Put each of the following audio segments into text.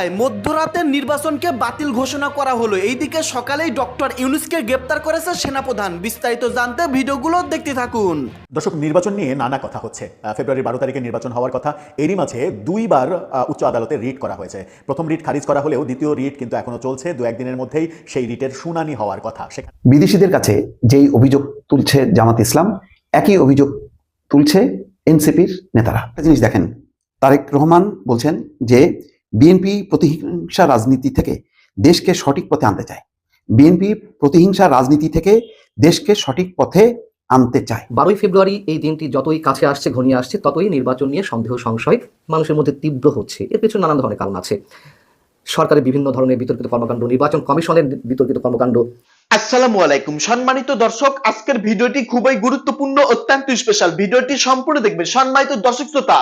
কথায় মধ্যরাতের নির্বাচনকে বাতিল ঘোষণা করা হলো। এইদিকে সকালেই ডক্টর ইউনুসকে গ্রেপ্তার করেছে সেনাপ্রধান। বিস্তারিত জানতে ভিডিওগুলো দেখতে থাকুন। দর্শক নির্বাচন নিয়ে নানা কথা হচ্ছে। ফেব্রুয়ারি বারো তারিখে নির্বাচন হওয়ার কথা। এরই মাঝে দুইবার উচ্চ আদালতে রিট করা হয়েছে। প্রথম রিট খারিজ করা হলেও দ্বিতীয় রিট কিন্তু এখনও চলছে। দু একদিনের মধ্যেই সেই রিটের শুনানি হওয়ার কথা। বিদেশিদের কাছে যেই অভিযোগ তুলছে জামাত ইসলাম একই অভিযোগ তুলছে এনসিপির নেতারা। একটা জিনিস দেখেন তারেক রহমান বলছেন যে বিএনপি প্রতিহিংসা রাজনীতি থেকে দেশকে সঠিক পথে আনতে চায়। বিএনপি প্রতিহিংসা রাজনীতি থেকে দেশকে সঠিক পথে আনতে চায়। বারোই ফেব্রুয়ারি এই দিনটি যতই কাছে আসছে, ঘনিয়ে আসছে, ততই নির্বাচন নিয়ে সন্দেহ, সংশয় মানুষের মধ্যে তীব্র হচ্ছে। এর পেছনে নানান ধরনের কারণ আছে। সরকারের বিভিন্ন ধরনের বিতর্কিত কর্মকাণ্ড, নির্বাচন কমিশনের বিতর্কিত কর্মকাণ্ড আসসালামু আলাইকুম। সম্মানিত দর্শক, আজকের ভিডিওটি খুবই গুরুত্বপূর্ণ, অত্যন্ত স্পেশাল ভিডিওটি সম্পূর্ণ দেখবেন। সম্মানিত দর্শক শ্রোতা,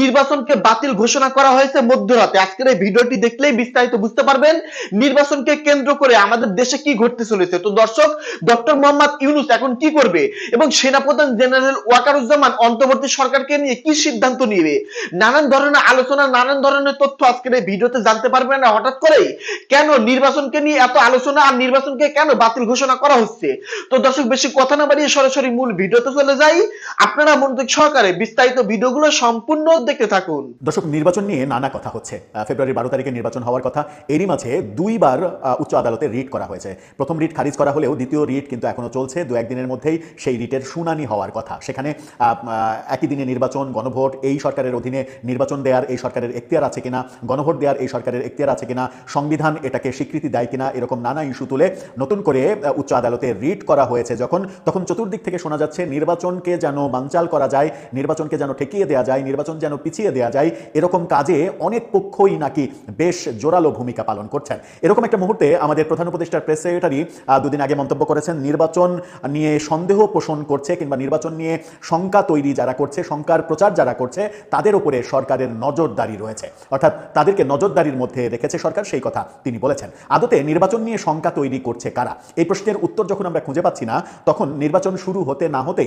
নির্বাচনকে বাতিল ঘোষণা করা হয়েছে মধ্যরাতে। আজকের এই ভিডিওটি দেখলেই বিস্তারিত বুঝতে পারবেন নির্বাচনকে কেন্দ্র করে আমাদের দেশে কি ঘটতে চলেছে। তো দর্শক, ডক্টর মোহাম্মদ ইউনুস এখন কি করবে এবং সেনাপ্রধান জেনারেল ওয়াকারুজ্জামান অন্তর্বর্তী সরকারকে নিয়ে কি সিদ্ধান্ত নিবে? নানান ধরনের আলোচনা, নানান ধরনের তথ্য আজকের এই ভিডিওতে জানতে পারবেন না। হঠাৎ করেই কেন নির্বাচনকে নিয়ে এত আলোচনা আর নির্বাচনকে কেন বাতিল ঘোষণা করা হচ্ছে। তো দর্শক, বেশি কথা না বাড়িয়ে সরাসরি মূল ভিডিওতে চলে যাই। আপনারা মনোযোগ সহকারে বিস্তারিত ভিডিওগুলো সম্পূর্ণ দেখতে থাকুন। দর্শক, নির্বাচন নিয়ে নানা কথা হচ্ছে। ফেব্রুয়ারি বারো তারিখে নির্বাচন হওয়ার কথা। এরই মাঝে দুইবার উচ্চ আদালতে রিট করা হয়েছে। প্রথম রিট খারিজ করা হলেও দ্বিতীয় রিট কিন্তু এখনও চলছে। দু একদিনের মধ্যেই সেই রিটের শুনানি হওয়ার কথা। সেখানে একই দিনে নির্বাচন, গণভোট, এই সরকারের অধীনে নির্বাচন দেওয়ার এই সরকারের এখতিয়ার আছে কিনা, গণভোট দেওয়ার এই সরকারের এখতিয়ার আছে কিনা, সংবিধান এটাকে স্বীকৃতি দেয় কিনা, এরকম নানা ইস্যু তুলে নতুন করে আহ, উচ্চ আদালতে রিট করা হয়েছে। যখন তখন চতুর্দিক থেকে শোনা যাচ্ছে নির্বাচনকে যেন বানচাল করা যায় নির্বাচনকে যেন ঠেকিয়ে দেওয়া যায় নির্বাচন যেন পিছিয়ে দেওয়া যায় এরকম কাজে অনেক পক্ষই নাকি বেশ জোরালো ভূমিকা পালন করছেন। এরকম একটা মুহূর্তে আমাদের প্রধান উপদেষ্টার প্রেস সেক্রেটারি দুদিন আগে মন্তব্য করেছেন নির্বাচন নিয়ে সন্দেহ পোষণ করছে কিংবা নির্বাচন নিয়ে শঙ্কা তৈরি যারা করছে শঙ্কার প্রচার যারা করছে তাদের উপরে সরকারের নজরদারি রয়েছে। অর্থাৎ তাদেরকে নজরদারির মধ্যে রেখেছে সরকার সেই কথা তিনি বলেছেন। আদতে নির্বাচন নিয়ে শঙ্কা তৈরি করছে কারা? এই প্রশ্নের উত্তর যখন আমরা খুঁজে পাচ্ছি না, তখন নির্বাচন শুরু হতে না হতে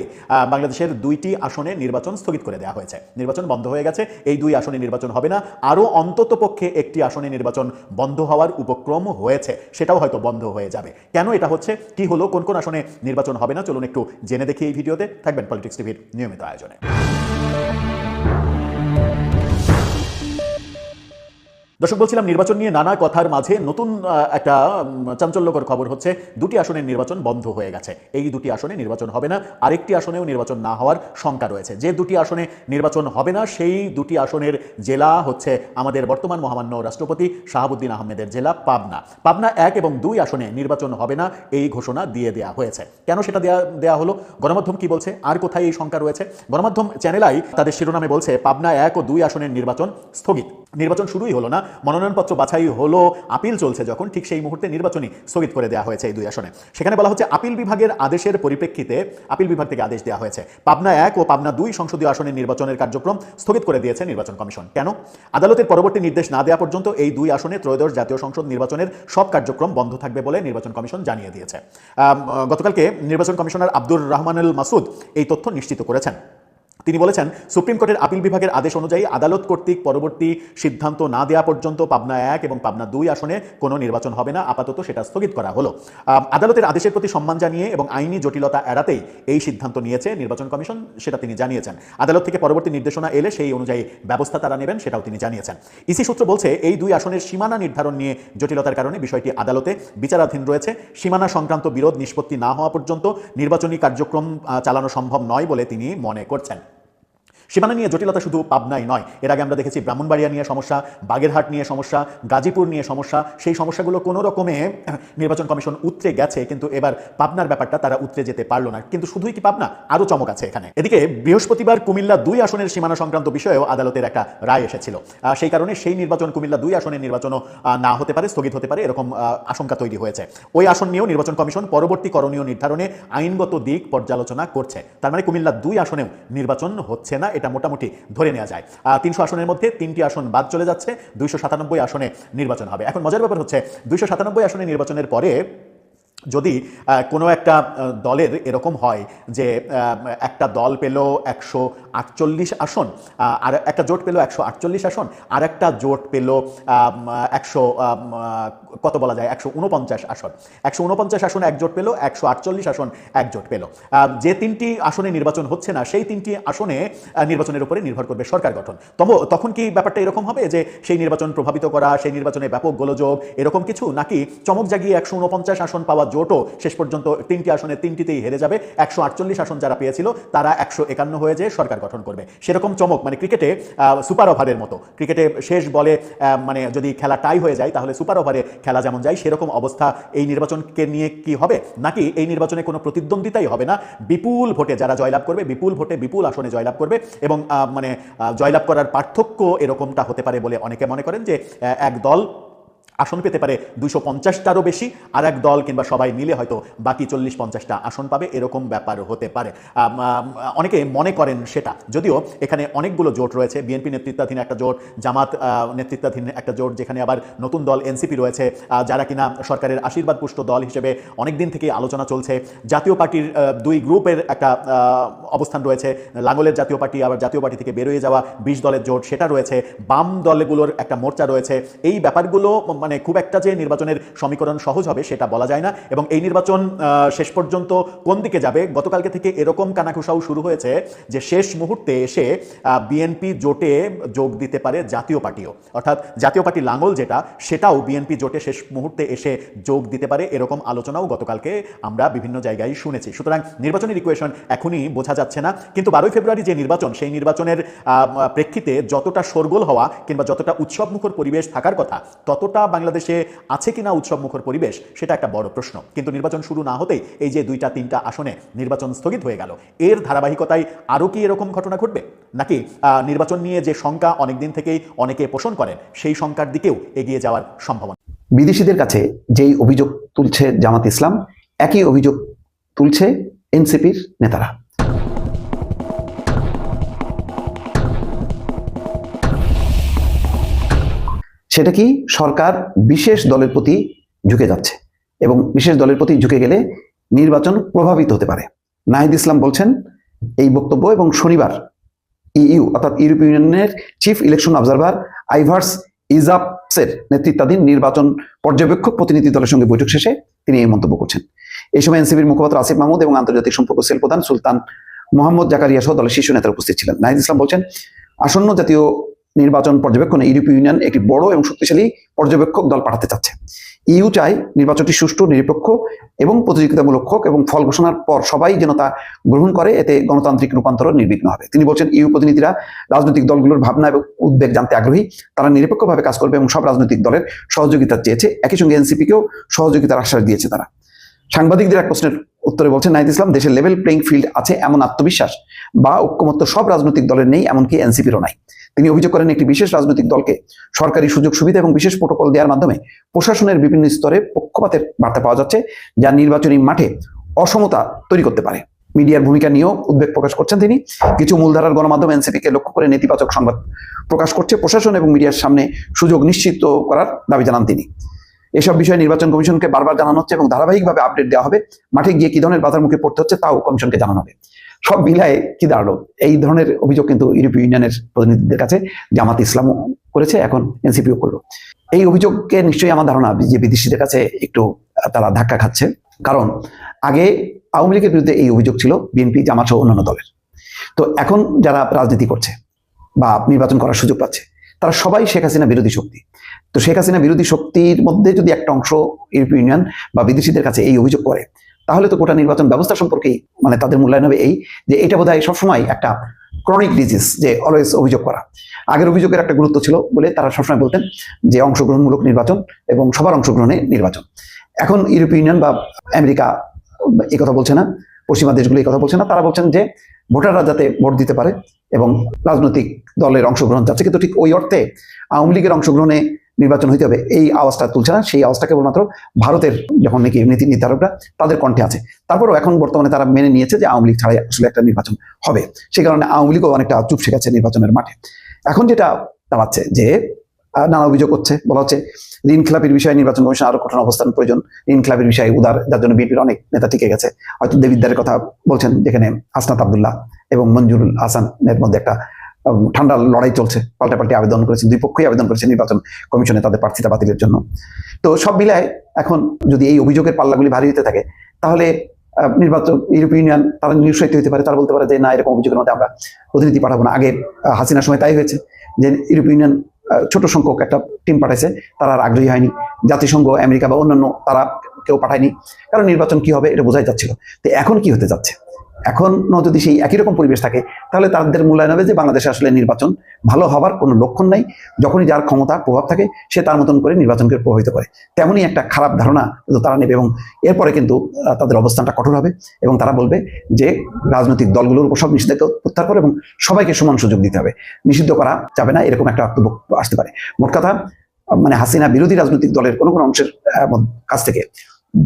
বাংলাদেশের দুইটি আসনে নির্বাচন স্থগিত করে দেওয়া হয়েছে। নির্বাচন বন্ধ হয়ে গেছে, এই দুই আসনে নির্বাচন হবে না। আরও অন্তত পক্ষে একটি আসনে নির্বাচন বন্ধ হওয়ার উপক্রম হয়েছে, সেটাও হয়তো বন্ধ হয়ে যাবে। কেন এটা হচ্ছে? কি হলো? কোন কোন আসনে নির্বাচন হবে না? চলুন একটু জেনে দেখি এই ভিডিওতে। থাকবেন পলিটিক্স টিভির নিয়মিত আয়োজনে। দর্শক, বলছিলাম নির্বাচন নিয়ে নানা কথার মাঝে নতুন একটা চাঞ্চল্যকর খবর হচ্ছে, দুটি আসনের নির্বাচন বন্ধ হয়ে গেছে। এই দুটি আসনে নির্বাচন হবে না, আরেকটি আসনেও নির্বাচন না হওয়ার শঙ্কা রয়েছে। যে দুটি আসনে নির্বাচন হবে না, সেই দুটি আসনের জেলা হচ্ছে আমাদের বর্তমান মহামান্য রাষ্ট্রপতি শাহাবুদ্দিন আহমেদের জেলা, পাবনা। পাবনা এক এবং দুই আসনে নির্বাচন হবে না, এই ঘোষণা দিয়ে দেওয়া হয়েছে। কেন সেটা দেয়া দেওয়া হলো? গণমাধ্যম কি বলছে? আর কোথায় এই শঙ্কা রয়েছে? গণমাধ্যম চ্যানেলাই তাদের শিরোনামে বলছে, পাবনা এক ও দুই আসনের নির্বাচন স্থগিত। নির্বাচন শুরুই হলো না মনোনয়নপত্র বাছাই হলো, আপিল চলছে যখন, ঠিক সেই মুহূর্তে নির্বাচনই স্থগিত করে দেওয়া হয়েছে এই দুই আসনে। সেখানে বলা হচ্ছে, আপিল বিভাগের আদেশের পরিপ্রেক্ষিতে আপিল বিভাগ থেকে আদেশ দেওয়া হয়েছে। পাবনা এক ও পাবনা দুই সংসদীয় আসনের নির্বাচনের কার্যক্রম স্থগিত করে দিয়েছে নির্বাচন কমিশন। কেন? আদালতের পরবর্তী নির্দেশ না দেওয়া পর্যন্ত এই দুই আসনে ত্রয়োদশ জাতীয় সংসদ নির্বাচনের সব কার্যক্রম বন্ধ থাকবে বলে নির্বাচন কমিশন জানিয়ে দিয়েছে। গতকালকে নির্বাচন কমিশনার আব্দুর রহমানুল মাসুদ এই তথ্য নিশ্চিত করেছেন। তিনি বলেছেন, সুপ্রিম কোর্টের আপিল বিভাগের আদেশ অনুযায়ী আদালত কর্তৃক পরবর্তী সিদ্ধান্ত না দেওয়া পর্যন্ত পাবনা এক এবং পাবনা দুই আসনে কোনো নির্বাচন হবে না, আপাতত সেটা স্থগিত করা হলো। আদালতের আদেশের প্রতি সম্মান জানিয়ে এবং আইনি জটিলতা এড়াতেই এই সিদ্ধান্ত নিয়েছে নির্বাচন কমিশন, সেটা তিনি জানিয়েছেন। আদালত থেকে পরবর্তী নির্দেশনা এলে সেই অনুযায়ী ব্যবস্থা তারা নেবেন, সেটাও তিনি জানিয়েছেন। ইসি সূত্র বলছে, এই দুই আসনের সীমানা নির্ধারণ নিয়ে জটিলতার কারণে বিষয়টি আদালতে বিচারাধীন রয়েছে। সীমানা সংক্রান্ত বিরোধ নিষ্পত্তি না হওয়া পর্যন্ত নির্বাচনী কার্যক্রম চালানো সম্ভব নয় বলে তিনি মনে করছেন। সীমানা নিয়ে জটিলতা শুধু পাবনাই নয়, এর আগে আমরা দেখেছি ব্রাহ্মণবাড়িয়া নিয়ে সমস্যা, বাগেরহাট নিয়ে সমস্যা, গাজীপুর নিয়ে সমস্যা, সেই সমস্যাগুলো কোনো রকমে নির্বাচন কমিশন উতরে গেছে, কিন্তু এবার পাবনার ব্যাপারটা তারা উতরে যেতে পারল না। কিন্তু শুধুই কি পাবনা, আরও চমক আছে এখানে। এদিকে বৃহস্পতিবার কুমিল্লা দুই আসনের সীমানা সংক্রান্ত বিষয়েও আদালতের একটা রায় এসেছিল। সেই কারণে সেই নির্বাচন কুমিল্লা দুই আসনের নির্বাচনও না হতে পারে, স্থগিত হতে পারে, এরকম আশঙ্কা তৈরি হয়েছে। ওই আসন নিয়েও নির্বাচন কমিশন পরবর্তী করণীয় নির্ধারণে আইনগত দিক পর্যালোচনা করছে। তার মানে কুমিল্লা দুই আসনেও নির্বাচন হচ্ছে না এটা মোটামুটি ধরে নেওয়া যায়। তিনশো আসনের মধ্যে তিনটি আসন বাদ চলে যাচ্ছে, দুইশো সাতানব্বই আসনে নির্বাচন হবে। এখন মজার ব্যাপার হচ্ছে, দুইশো সাতানব্বই আসনে নির্বাচনের পরে যদি কোনো একটা দলের এরকম হয় যে একটা দল পেল একশো আটচল্লিশ আসন আর একটা জোট পেল একশো আটচল্লিশ আসন, আর একটা জোট পেল একশো কত বলা যায়, একশো উনপঞ্চাশ আসন। একশো উনপঞ্চাশ আসন এক জোট পেল, একশো আটচল্লিশ আসন এক জোট পেল। যে তিনটি আসনে নির্বাচন হচ্ছে না, সেই তিনটি আসনে নির্বাচনের উপরে নির্ভর করবে সরকার গঠন। তবে, তখন কি ব্যাপারটা এরকম হবে যে, সেই নির্বাচন প্রভাবিত করা, সেই নির্বাচনে ব্যাপক গোলযোগ, এরকম কিছু? নাকি চমক জাগিয়ে একশো উনপঞ্চাশ আসন পাওয়া জোটও শেষ পর্যন্ত তিনটি আসনে তিনটিতেই হেরে যাবে। একশো আটচল্লিশ আসন যারা পেয়েছিল, তারা একশো একান্ন হয়ে যেয়ে সরকার গঠন করবে। সেরকম চমক মানে ক্রিকেটে সুপার ওভারের মতো। ক্রিকেটে শেষ বলে মানে যদি খেলা টাই হয়ে যায়, তাহলে সুপার ওভারে খেলা যেমন যায়, সেরকম অবস্থা এই নির্বাচনকে নিয়ে কি হবে? নাকি এই নির্বাচনে কোনো প্রতিদ্বন্দ্বিতাই হবে না? বিপুল ভোটে যারা জয়লাভ করবে, বিপুল ভোটে বিপুল আসনে জয়লাভ করবে এবং মানে জয়লাভ করার পার্থক্য এরকমটা হতে পারে বলে অনেকে মনে করেন যে এক দল আসন পেতে পারে দুশো পঞ্চাশটারও বেশি। আর এক দল কিংবা সবাই মিলে হয়তো বাকি চল্লিশ পঞ্চাশটা আসন পাবে, এরকম ব্যাপার হতে পারে। অনেকে মনে করেন সেটা। যদিও এখানে অনেকগুলো জোট রয়েছে, বিএনপি নেতৃত্বাধীন একটা জোট, জামাত নেতৃত্বাধীন একটা জোট, যেখানে আবার নতুন দল এনসিপি রয়েছে যারা কিনা সরকারের আশীর্বাদ পুষ্ট দল হিসেবে অনেক দিন থেকেই আলোচনা চলছে। জাতীয় পার্টির দুই গ্রুপের একটা অবস্থান রয়েছে। লাঙ্গলের জাতীয় পার্টি, আবার জাতীয় পার্টি থেকে বেরোয় যাওয়া বিশ দলের জোট, সেটা রয়েছে। বাম দলগুলোর একটা মোর্চা রয়েছে। এই ব্যাপারগুলো মানে খুব একটা যে নির্বাচনের সমীকরণ সহজ হবে সেটা বলা যায় না। এবং এই নির্বাচন শেষ পর্যন্ত কোন দিকে যাবে? গতকালকে থেকে এরকম কানাঘুষাও শুরু হয়েছে যে শেষ মুহূর্তে এসে বিএনপি জোটে যোগ দিতে পারে জাতীয় পার্টিও। অর্থাৎ জাতীয় পার্টি লাঙ্গল যেটা, সেটাও বিএনপি জোটে শেষ মুহূর্তে এসে যোগ দিতে পারে এরকম আলোচনাও গতকালকে আমরা বিভিন্ন জায়গায় শুনেছি। সুতরাং নির্বাচনের ইকুয়েশন এখনই বোঝা যাচ্ছে না। কিন্তু বারোই ফেব্রুয়ারি যে নির্বাচন, সেই নির্বাচনের প্রেক্ষিতে যতটা শোরগোল হওয়া কিংবা যতটা উৎসবমুখর পরিবেশ থাকার কথা, ততটা বাংলাদেশে আছে কিনা উৎসবমুখর পরিবেশ, সেটা একটা বড় প্রশ্ন। কিন্তু নির্বাচন শুরু না হতেই এই যে দুইটা, তিনটা আসনে নির্বাচন স্থগিত হয়ে গেল। এর ধারাবাহিকতায় আরও কি এরকম ঘটনা ঘটবে? নাকি নির্বাচন নিয়ে যে শঙ্কা অনেকদিন থেকেই অনেকে পোষণ করেন, সেই শঙ্কার দিকেও এগিয়ে যাওয়ার সম্ভাবনা। বিদেশিদের কাছে যেই অভিযোগ তুলছে জামাত ইসলাম, একই অভিযোগ তুলছে এনসিপির নেতারা। সেটা কি সরকার বিশেষ দলের প্রতি ঝুঁকে যাচ্ছে এবং বিশেষ দলের প্রতি ঝুঁকে গেলে নির্বাচন প্রভাবিত হতে পারে। নাহিদ ইসলাম বলছেন, এই বক্তব্য এবং শনিবার ইইউ অর্থাৎ ইউরোপীয় ইউনিয়নের চিফ ইলেকশন অবজারভার আইভার্স ইজাপসের নেতৃত্বাধীন নির্বাচন পর্যবেক্ষক প্রতিনিধি দলের সঙ্গে বৈঠক শেষে তিনি এই মন্তব্য করছেন। এই সময় এনসিপির মুখপাত্র আসিফ মাহমুদ এবং আন্তর্জাতিক সম্পর্ক সেল প্রধান সুলতান মোহাম্মদ জাকারিয়া সহ দলের শীর্ষ নেতারা উপস্থিত ছিলেন। নাহিদ ইসলাম বলছেন, আসন্ন জাতীয় নির্বাচন পর্যবেক্ষণে ইউরোপীয় ইউনিয়ন একটি বড় এবং শক্তিশালী পর্যবেক্ষক দল পাঠাতে চাচ্ছে। ইউ চায় নির্বাচনটি সুষ্ঠু, নিরপেক্ষ এবং প্রতিযোগিতামূলক হোক এবং ফল ঘোষণার পর সবাই যেন তা গ্রহণ করে, এতে গণতান্ত্রিক রূপান্তর নির্বিঘ্ন হবে। তিনি বলছেন, ইউ প্রতিনিধিরা রাজনৈতিক দলগুলোর ভাবনা এবং উদ্বেগ জানতে আগ্রহী। তারা নিরপেক্ষভাবে কাজ করবে এবং সব রাজনৈতিক দলের সহযোগিতা চেয়েছে। একই সঙ্গে এনসিপিকেও সহযোগিতার আশ্বাস দিয়েছে তারা। সাংবাদিকদের এক প্রশ্নের উত্তরে বলছেন, নাহিদ ইসলাম, দেশের লেভেল প্লেইং ফিল্ড আছে এমন আত্মবিশ্বাস বা ঐক্যমত্য সব রাজনৈতিক দলের নেই, এমনকি এনসিপিরও নাই। তিনি অভিযোগ করেন একটি বিশেষ রাজনৈতিক দলকে সরকারি সুযোগ, সুবিধা এবং বিশেষ প্রোটোকল দেওয়ার মাধ্যমে প্রশাসনের বিভিন্ন স্তরে পক্ষপাতের বার্তা পাওয়া যাচ্ছে, যা নির্বাচনী মাঠে অসমতা তৈরি করতে পারে। মিডিয়ার ভূমিকা নিয়েও উদ্বেগ প্রকাশ করছেন তিনি। কিছু মূলধারার গণমাধ্যম এনসিপিকে লক্ষ্য করে নেতিবাচক সংবাদ প্রকাশ করছে। প্রশাসন এবং মিডিয়ার সামনে সুযোগ নিশ্চিত করার দাবি জানান তিনি। এসব বিষয়ে নির্বাচন কমিশনকে বারবার জানানো হচ্ছে এবং ধারাবাহিকভাবে আপডেট দেওয়া হবে। মাঠে গিয়ে কি ধরনের বাধার মুখে পড়তে হচ্ছে তাও কমিশনকে জানানো হবে। সব মিলায় কি দাঁড়াল? এই ধরনের অভিযোগ কিন্তু ইউরোপীয় ইউনিয়নের প্রতিনিধিদের কাছে জামাত ইসলামও করেছে, এখন এনসিপিও করল। এই অভিযোগকে নিশ্চয়ই আমার ধারণা যে বিদেশিদের কাছে একটু তারা ধাক্কা খাচ্ছে। কারণ আগে আওয়ামী লীগের বিরুদ্ধে এই অভিযোগ ছিল, বিএনপি, জামাত সহ অন্যান্য দলের। তো এখন যারা রাজনীতি করছে বা নির্বাচন করার সুযোগ পাচ্ছে, তারা সবাই শেখ হাসিনা বিরোধী শক্তি। তো শেখ হাসিনা বিরোধী শক্তির মধ্যে যদি একটা অংশ ইউরোপীয় ইউনিয়ন বা বিদেশিদের কাছে এই অভিযোগ করে তাহলে তো গোটা নির্বাচন ব্যবস্থা সম্পর্কেই মানে তাদের মূল্যায়ন হবে এই যে এটা বোধহয় সবসময় একটা ক্রনিক ডিজিজ যে অলওয়েজ অভিযোগ করা। আগের অভিযোগের একটা গুরুত্ব ছিল বলে তারা সবসময় বলতেন যে অংশগ্রহণমূলক নির্বাচন এবং সবার অংশগ্রহণে নির্বাচন। এখন ইউরোপীয় ইউনিয়ন বা আমেরিকা এই কথা বলছে না, পশ্চিমা দেশগুলো এই কথা বলছে না, তারা বলছেন যে ভোটাররা যাতে ভোট দিতে পারে এবং রাজনৈতিক দলের অংশগ্রহণ যাচ্ছে কিন্তু ঠিক ওই অর্থে আওয়ামী লীগের অংশগ্রহণে নির্বাচন হইতে হবে। এই আওয়াজটা তুলছে না। সেই আওয়াজটা কেবলমাত্র ভারতের যখন নাকি নীতি নির্ধারকরা তাদের কণ্ঠে আছে। তারপরেও এখন বর্তমানে তারা মেনে নিয়েছে যে আওয়ামী লীগ ছাড়াই আসলে একটা নির্বাচন হবে। সে কারণে আওয়ামী লীগও অনেকটা চুপ শেখাচ্ছে নির্বাচনের মাঠে। এখন যেটা দাঁড়াচ্ছে যে নানা অভিযোগ করছে, বলা হচ্ছে ঋণ খেলাপির বিষয়ে নির্বাচন কমিশন আরও কঠোর অবস্থান প্রয়োজন। ঋণ খেলাপির বিষয়ে উদার, যার জন্য বিএনপির অনেক নেতা টিকে গেছে। হয়তো দেবিদ্দারের কথা বলছেন যেখানে হাসনাত আবদুল্লাহ এবং মঞ্জুরুল হাসানের মধ্যে একটা ঠান্ডা লড়াই চলছে, পাল্টা পাল্টে আবেদন করেছে, দুই পক্ষই আবেদন করেছে নির্বাচন কমিশনে তাদের প্রার্থিতা বাতিলের জন্য। তো সব মিলায় এখন যদি এই অভিযোগের পাল্লাগুলি ভারী হতে থাকে, তাহলে নির্বাচন, ইউরোপীয় ইউনিয়ন তারা নিরুৎসাহিত হতে পারে, তারা বলতে পারে যে না, এরকম অভিযোগের মধ্যে আমরা প্রতিনিধি পাঠাবো না। আগে হাসিনার সময় তাই হয়েছে যে ইউরোপীয় ইউনিয়ন ছোট সংখ্যক একটা টিম পাঠাইছে, তারা আর আগ্রহী হয়নি। জাতিসংঘ, আমেরিকা বা অন্যান্য তারা কেউ পাঠায়নি। কারণ নির্বাচন কি হবে এটা বোঝাই যাচ্ছিল। তো এখন কি হতে যাচ্ছে? এখন যদি সেই একই রকম পরিবেশ থাকে, তাহলে তাদের মূল্যায়ন হবে যে বাংলাদেশে আসলে নির্বাচন ভালো হবার কোনো লক্ষণ নাই। যখনই যার ক্ষমতা, প্রভাব থাকে, সে তার মতন করে নির্বাচনকে প্রভাবিত করে। তেমনই একটা খারাপ ধারণা কিন্তু তারা নেবে এবং এরপরে কিন্তু তাদের অবস্থানটা কঠোর হবে এবং তারা বলবে যে রাজনৈতিক দলগুলোর উপর সব নিষেধাজ্ঞা প্রত্যাহার করে এবং সবাইকে সমান সুযোগ দিতে হবে। নিষিদ্ধ করা যাবে না, এরকম একটা বক্তব্য আসতে পারে। মোট কথা মানে হাসিনা বিরোধী রাজনৈতিক দলের কোনো কোনো অংশের কাছ থেকে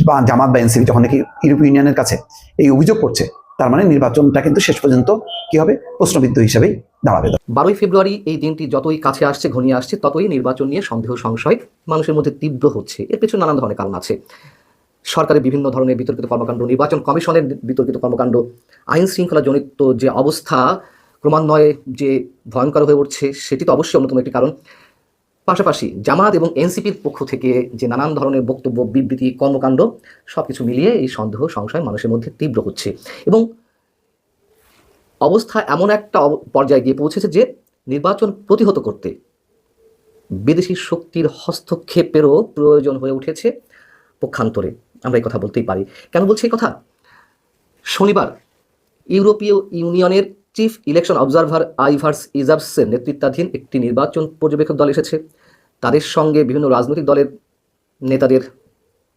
বা জামাত বা এনসিপি যখন নাকি ইউরোপীয় ইউনিয়নের কাছে এই অভিযোগ করছে তার মানে নির্বাচনটা কিন্তু শেষ পর্যন্ত কি হবে? প্রশ্নবিদ্ধ হিসেবেই দাঁড়াবে। বারোই ফেব্রুয়ারি এই দিনটি যতই কাছে আসছে, ঘনিয়ে আসছে, ততই নির্বাচন নিয়ে সন্দেহ, সংশয় মানুষের মধ্যে তীব্র হচ্ছে। এর পেছনে নানান ধরনের কারণ আছে। সরকারের বিভিন্ন ধরনের বিতর্কিত কর্মকাণ্ড, নির্বাচন কমিশনের বিতর্কিত কর্মকাণ্ড, আইন শৃঙ্খলা জনিত যে অবস্থা, ক্রমান্বয়ে যে ভয়ঙ্কর হয়ে উঠছে, সেটি তো অবশ্যই অন্যতম একটি কারণ। পাশাপাশি জামাত এবং এনসিপির পক্ষ থেকে যে নানান ধরনের বক্তব্য, বিবৃতি, কর্মকাণ্ড সব কিছু মিলিয়ে এই সন্দেহ, সংশয় মানুষের মধ্যে তীব্র হচ্ছে। এবং অবস্থা এমন একটা পর্যায়ে গিয়ে পৌঁছেছে যে নির্বাচন প্রতিহত করতে বিদেশি শক্তির হস্তক্ষেপেরও প্রয়োজন হয়ে উঠেছে পক্ষান্তরে। আমরা এই কথা বলতেই পারি। কেন বলছি এই কথা? শনিবার ইউরোপীয় ইউনিয়নের চিফ ইলেকশন অবজারভার আইভার্স ইজাবসের নেতৃত্বাধীন একটি নির্বাচন পর্যবেক্ষক দল এসেছে। তাদের সঙ্গে বিভিন্ন রাজনৈতিক দলের নেতাদের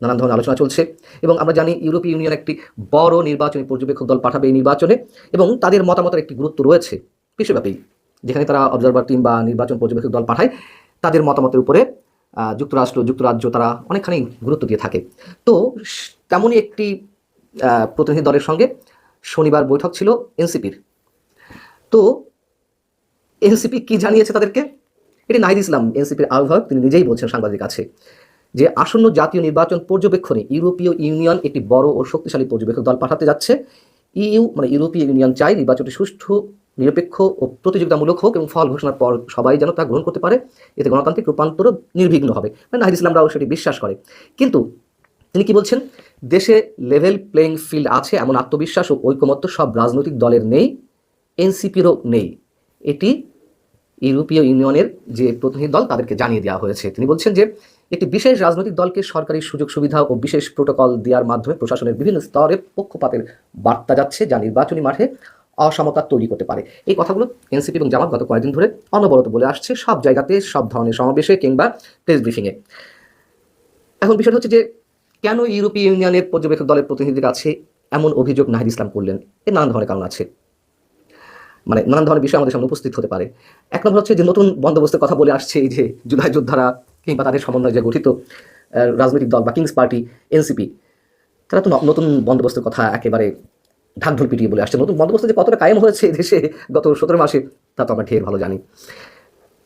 নানান ধরনের আলোচনা চলছে এবং আমরা জানি ইউরোপীয় ইউনিয়ন একটি বড় নির্বাচনী পর্যবেক্ষক দল পাঠাবে এই নির্বাচনে এবং তাদের মতামতের একটি গুরুত্ব রয়েছে বিশ্বব্যাপী যেখানে তারা অবজারভার টিম বা নির্বাচন পর্যবেক্ষক দল পাঠায়, তাদের মতামতের উপরে যুক্তরাষ্ট্র, যুক্তরাজ্য তারা অনেকখানি গুরুত্ব দিয়ে থাকে। তো তেমনই একটি প্রতিনিধি দলের সঙ্গে শনিবার বৈঠক ছিল এনসিপির। তো এনসিপি কি জানিয়েছে তাদেরকে? এটি নাহিদ ইসলাম, এনসিপির আহ্বায়ক, তিনি নিজেই বলছেন সাংবাদিক আছে যে আসন্ন জাতীয় নির্বাচন পর্যবেক্ষণে ইউরোপীয় ইউনিয়ন একটি বড় ও শক্তিশালী পর্যবেক্ষক দল পাঠাতে যাচ্ছে। ইইউ মানে ইউরোপীয় ইউনিয়ন চাই নির্বাচনটি সুষ্ঠু, নিরপেক্ষ ও প্রতিযোগিতামূলক হোক এবং ফল ঘোষণার পর সবাই যেন তা গ্রহণ করতে পারে। এতে গণতান্ত্রিক রূপান্তর নির্বিঘ্ন হবে। মানে নাহিদ ইসলামরাও সেটি বিশ্বাস করে। কিন্তু তিনি কি বলছেন? দেশে লেভেল প্লেইং ফিল্ড আছে, এমন আত্মবিশ্বাস ও ঐকমত্য সব রাজনৈতিক দলের নেই। এনসিপিরও নেই। এটি ইউরোপীয় ইউনিয়নের যে প্রতিনিধি দল তাদেরকে জানিয়ে দেওয়া হয়েছে। তিনি বলছেন যে, একটি বিশেষ রাজনৈতিক দলকে সরকারি সুযোগ সুবিধা ও বিশেষ প্রোটোকল দেওয়ার মাধ্যমে প্রশাসনের বিভিন্ন স্তরে পক্ষপাতের বার্তা যাচ্ছে যা নির্বাচনী মাঠে অসমতা তৈরি করতে পারে। এই কথাগুলো এনসিপি এবং জামাত গত কয়েকদিন ধরে অনবরত বলে আসছে। সব জায়গাতে, সব ধরনের সমাবেশে কিংবা প্রেস ব্রিফিংয়ে এখন বিষয়টা হচ্ছে যে, কেন ইউরোপীয় ইউনিয়নের পর্যবেক্ষক দলের প্রতিনিধির কাছে এমন অভিযোগ নাহিদ ইসলাম করলেন? এর নানান ধরনের কারণ আছে। মানে নানান ধরনের বিষয় আমাদের সামনে উপস্থিত হতে পারে। এক নম্বর হচ্ছে যে নতুন বন্দোবস্তের কথা বলে আসছে এই যে জুলাই যোদ্ধারা কিংবা তাদের সমন্বয়ে যে গঠিত রাজনৈতিক দল বা কিংস পার্টি, এনসিপি, তারা তো নতুন বন্দোবস্তের কথা একেবারে ঢাকঢোল পিটিয়ে বলে আসছে। নতুন বন্দোবস্ত যে কতটা কায়েম হয়েছে দেশে গত সতেরো মাসে, তা তো আমরা ঢের ভালো জানি।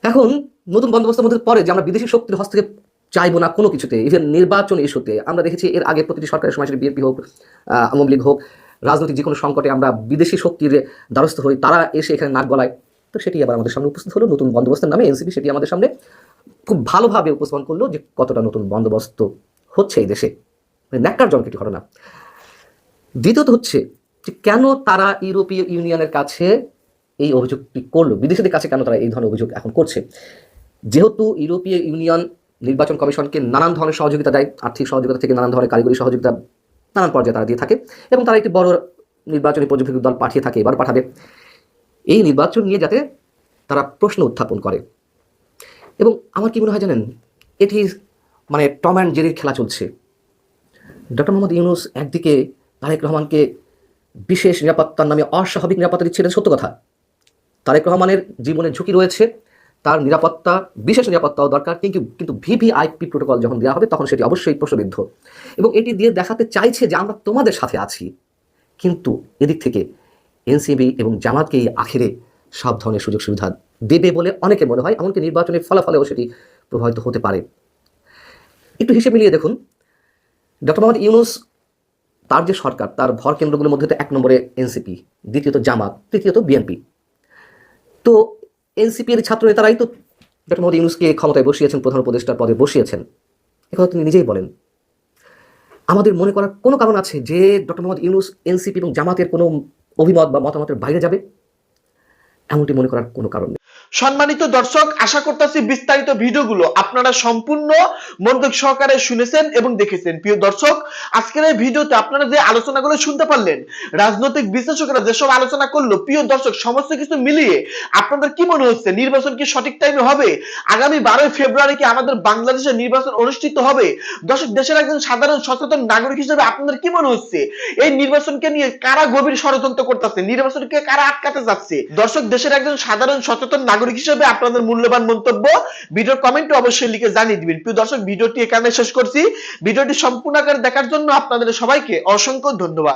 এখন নতুন বন্দোবস্তের মধ্যে পরে যে আমরা বিদেশি শক্তির হস্তক্ষেপ চাইব না কোনো কিছুতে ইভেন নির্বাচন ইস্যুতে, আমরা দেখেছি এর আগে প্রতিটি সরকারের সময় বিএনপি হোক আওয়ামী লীগ হোক রাজনৈতিক যে কোনো সংকটে আমরা বিদেশি শক্তির দ্বারস্থ হই, তারা এসে এখানে নাক গলায়। তো সেটি আবার আমাদের সামনে উপস্থিত হলো নতুন বন্দোবস্তের নামে এনসিপি, সেটি আমাদের সামনে খুব ভালোভাবে উপস্থাপন করল যে কতটা নতুন বন্দোবস্ত হচ্ছে এই দেশে। মানে ন্যাক্কারজনক একটি ঘটনা। দ্বিতীয়ত হচ্ছে যে কেন তারা ইউরোপীয় ইউনিয়নের কাছে এই অভিযোগটি করল? বিদেশিদের কাছে কেন তারা এই ধরনের অভিযোগ এখন করছে? যেহেতু ইউরোপীয় ইউনিয়ন নির্বাচন কমিশনকে নানান ধরনের সহযোগিতা দেয়, আর্থিক সহযোগিতা থেকে নানান ধরনের কারিগরি সহযোগিতা নানান পর্যায়ে তারা দিয়ে থাকে এবং তারা একটি বড় নির্বাচনী পর্যবেক্ষক দল পাঠিয়ে থাকে, এবার পাঠাবে। এই নির্বাচন নিয়ে যাতে তারা প্রশ্ন উত্থাপন করে। এবং আমার কি মনে হয় জানেন, এটি মানে টম অ্যান্ড জেরির খেলা চলছে। ডক্টর মোহাম্মদ ইউনুস একদিকে তারেক রহমানকে বিশেষ নিরাপত্তার নামে অস্বাভাবিক নিরাপত্তা দিচ্ছে এটা সত্য কথা। তারেক রহমানের জীবনে ঝুঁকি রয়েছে তার নিরাপত্তা, বিশেষ নিরাপত্তাও দরকার। কিন্তু কিন্তু ভিভিআইপি প্রোটোকল যখন দেওয়া হবে, তখন সেটি অবশ্যই প্রশ্নবিদ্ধ। এবং এটি দিয়ে দেখাতে চাইছে যে আমরা তোমাদের সাথে আছি। কিন্তু এদিক থেকে এনসিবি এবং জামাতকে এই আখেরে সব ধরনের সুযোগ সুবিধা দেবে বলে অনেকে মনে হয়, এমনকি নির্বাচনের ফলাফলেও সেটি প্রভাবিত হতে পারে। একটু হিসেব মিলিয়ে দেখুন। ডক্টর মোহাম্মদ ইউনুস, তার যে সরকার, তার ভর কেন্দ্রগুলোর মধ্যে তো এক নম্বরে এনসিপি দ্বিতীয়ত জামাত, তৃতীয়ত বিএনপি তো এনসিপির ছাত্র নেতারাই তো ডক্টর মোহাম্মদ ইউনুসকে ক্ষমতায় বসিয়েছেন, প্রধান উপদেষ্টার পদে বসিয়েছেন। একথা তিনি নিজেই বলেন। আমাদের মনে করার কোনো কারণ আছে যে ডক্টর মোহাম্মদ ইউনুস এনসিপি এবং জামাতের কোনো অভিমত বা মতামতের বাইরে যাবে? এমনটি মনে করার কোনো কারণ নেই। সম্মানিত দর্শক, আশা করতেছি বিস্তারিত ভিডিওগুলো আপনারা সম্পূর্ণ মনোযোগ সহকারে শুনেছেন এবং দেখেছেন। প্রিয় দর্শক, আজকের এই ভিডিওতে আপনারা যে আলোচনাগুলো শুনতে পারলেন, রাজনৈতিক বিশ্লেষকরা যেসব আলোচনা করল, প্রিয় দর্শক, সমস্ত কিছু মিলিয়ে আপনাদের কি মনে হচ্ছে, নির্বাচন কি সঠিক টাইমে হবে? আগামী বারোই ফেব্রুয়ারি কি আমাদের বাংলাদেশে নির্বাচন অনুষ্ঠিত হবে? দর্শক, দেশের একজন সাধারণ সচেতন নাগরিক হিসেবে আপনাদের কি মনে হচ্ছে? এই নির্বাচনকে নিয়ে কারা গভীর ষড়যন্ত্র করতেছে? নির্বাচনকে কারা আটকাতে যাচ্ছে? দর্শক, দেশের একজন সাধারণ সচেতন নাগরিক হিসেবে আপনাদের মূল্যবান মন্তব্য ভিডিওর কমেন্টে অবশ্যই লিখে জানিয়ে দিবেন। প্রিয় দর্শক, ভিডিওটি এখানে শেষ করছি। ভিডিওটি সম্পূর্ণ আকারে দেখার জন্য আপনাদের সবাইকে অসংখ্য ধন্যবাদ।